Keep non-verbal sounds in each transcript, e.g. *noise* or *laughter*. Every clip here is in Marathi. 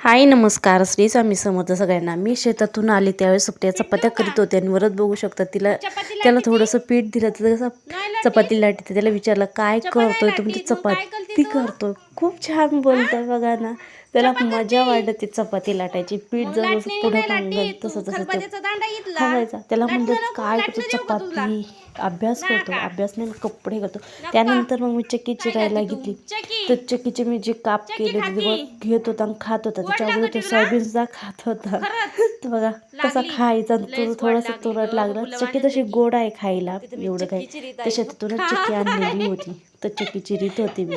हाय नमस्कार. श्री स्वामी समर्थ सगळ्यांना. मी शेतातून आले त्यावेळेस सुट्ट्या चपात्या करीत होते आणि वरच बघू शकता तिला त्याला थोडंसं पीठ दिलं तर कसं चपाती लाटते त्याला विचारलं काय करतोय तुमची चपाती? करतोय. खूप छान बोलतोय बघा ना. त्याला मजा वाटते चपाती लाटायची. पीठ जर जसं पुढं मांडल तसं तसं ते हवायचा त्याला म्हणलं काय करतो चपाती? अभ्यास करतो अभ्यास नाही कपडे करतो त्यानंतर मग मी चक्की चिरायला घेतली तर चक्कीचे मी जे काप केले ते घेत होता आणि खात होता. त्याच्या अगोदर तो सोयाबीनचा खात होता. तर बघा कसा खायचा तो थोडासा तुरट लागला. चक्की तशी गोड आहे खायला एवढं काही. तर शेतातूनच चक्की *laughs* आणलेली होती. तर चक्की चिरीत होती मी.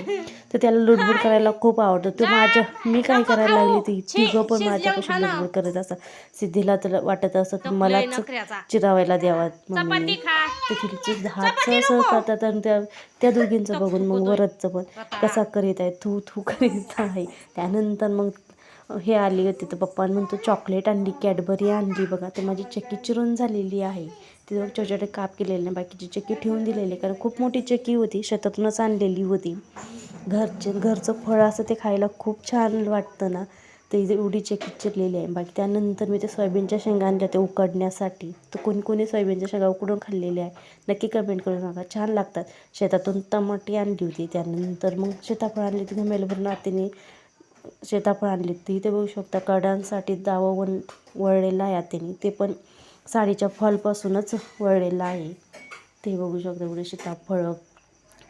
तर त्याला लुडबुड करायला खूप आवडतं. तो माझ्या मी काय करायला लागली ती? तिघं पण माझ्यापाशी लुडबुड करत असं सिद्धीला तर वाटत असं की मलाच चिरावायला द्यावा मम्मीने तर तिचे हात सहसह करतात आणि त्या त्या दोघींचं बघून मग वरदचं पण कसा करीत आहे थू थू करीत आहे. त्यानंतर मग हे आली होती तर पप्पा म्हणतो चॉकलेट आणली कॅडबरी आणली बघा. तर माझी चक्की चिरून झालेली आहे. तिथं छोटे छोटे काप केलेले नाही बाकीची चक्की ठेवून दिलेली कारण खूप मोठी चक्की होती शेतातूनच आणलेली होती. घरचे घरचं फळ असं ते खायला खूप छान वाटतं ना. तर इथे एवढी चक्की चिरलेली आहे. बाकी त्यानंतर मी ते सोयाबीनच्या शेंगा आणल्या ते उकडण्यासाठी. तर कोणी कोणी सोयाबीनच्या शेंगा उकडून खाल्लेल्या आहे नक्की कमेंट करून सांगा. छान लागतात. शेतातून टमाटी आणली होती त्यानंतर. मग शेताफळ आणली ती मेलभरून आतीने सीताफळ आणली. ती ते बघू शकता कडांसाठी दावं वन वळलेलं आहे आत्याने. ते पण साडीच्या फॉलपासूनच वळलेलं आहे. ते बघू शकता एवढे सीताफळ.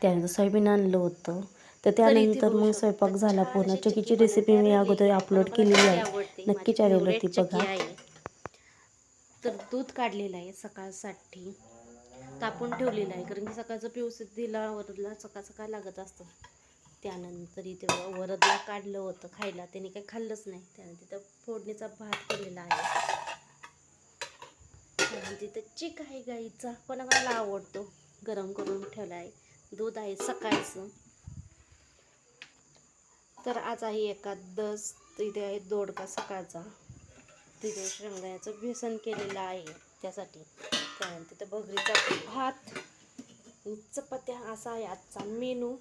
त्यानंतर सोयाबीन आणलं होतं. तर त्यानंतर मग स्वयंपाक झाला पूर्ण. चकीची रेसिपी मी अगोदर अपलोड केलेली आहे. नक्की चॅनल होती बघा. तर दूध काढलेलं आहे सकाळसाठी. तापून ठेवलेलं आहे. कारण की सकाळचं पिवसित दिला वरदला सकाळ सकाळ लागत असतं. त्यानंतर इथे वरदला काढलं होतं खायला. त्याने काही खाल्लंच नाही. त्यानंतर तिथं फोडणीचा भात केलेला आहे. आणि तिथं चिक आहे गाईचा. पण मला आवडतो. गरम करून ठेवला आहे दूध आहे सकाळचं. तर आज आहे एकादस. तिथे आहे दोडका सकाळचा. तिथे शेंगदाण्याचं बेसन केलेलं आहे त्यासाठी. त्यानंतर तिथं बघरीचा भात. चपात्या असा आहे आजचा मेनू.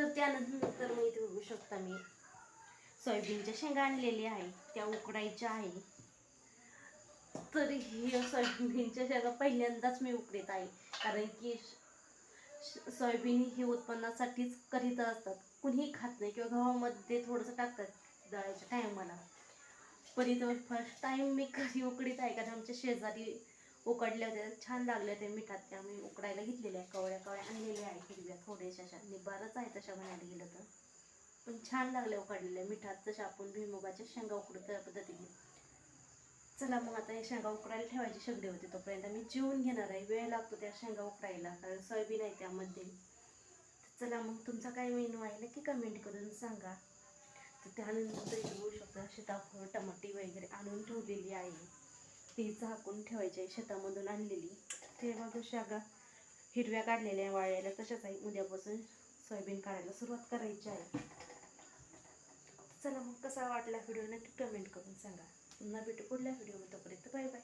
तर त्यानंतर मी इथे बघू शकता मी. सोयाबीनच्या शेंगा आणलेल्या आहे त्या उकडायच्या आहे. तर हे सोयाबीनच्या शेंगा पहिल्यांदाच मी उकडीत आहे. कारण की सोयाबीन हे उत्पन्नासाठीच करीत असतात. कुणीही खात नाही किंवा गव्हामध्ये थोडंसं टाकतात दळायच्या टायमाला पण इथं फर्स्ट टाईम मी कधी उकडीत आहे कारण आमच्या शेजारी उकडल्या होते छान लागल्या त्या मिठात त्या मी उकडायला घेतलेल्या आहे कवळ्या कवळ्या आणलेल्या आहे हिरव्या थोड्याशा अशा. निबारच आहे तशा म्हणायला गेलं तर. पण छान लागल्या उकडलेल्या मिठात. तशा आपण भुईमुगाच्या शेंगा उकडू त्या पद्धतीने. चला मग आता हे शेंगा उकडायला ठेवायची शेगडी होती तोपर्यंत मी जेवून घेणार आहे. वेळ लागतो त्या शेंगा उकडायला कारण सोयाबीन आहे त्यामध्ये. चला मग तुमचा काय मेनू आहे नक्की कमेंट करून सांगा. तर त्यानंतर येऊ बघू शकता सीताफळ टमाटी वगैरे आणून ठेवलेली आहे. ती झाकून ठेवायची आहे शेतामधून आणलेली. ते बघा शागा हिरव्या काढलेल्या वाळ्याला वाळलेल्या तशाच आहे. उद्यापासून सोयाबीन काढायला सुरुवात करायची आहे. चला मग कसा वाटला व्हिडिओ नक्की कमेंट करून सांगा. पुन्हा भेटू पुढल्या व्हिडिओमध्ये तोपर्यंत बाय बाय.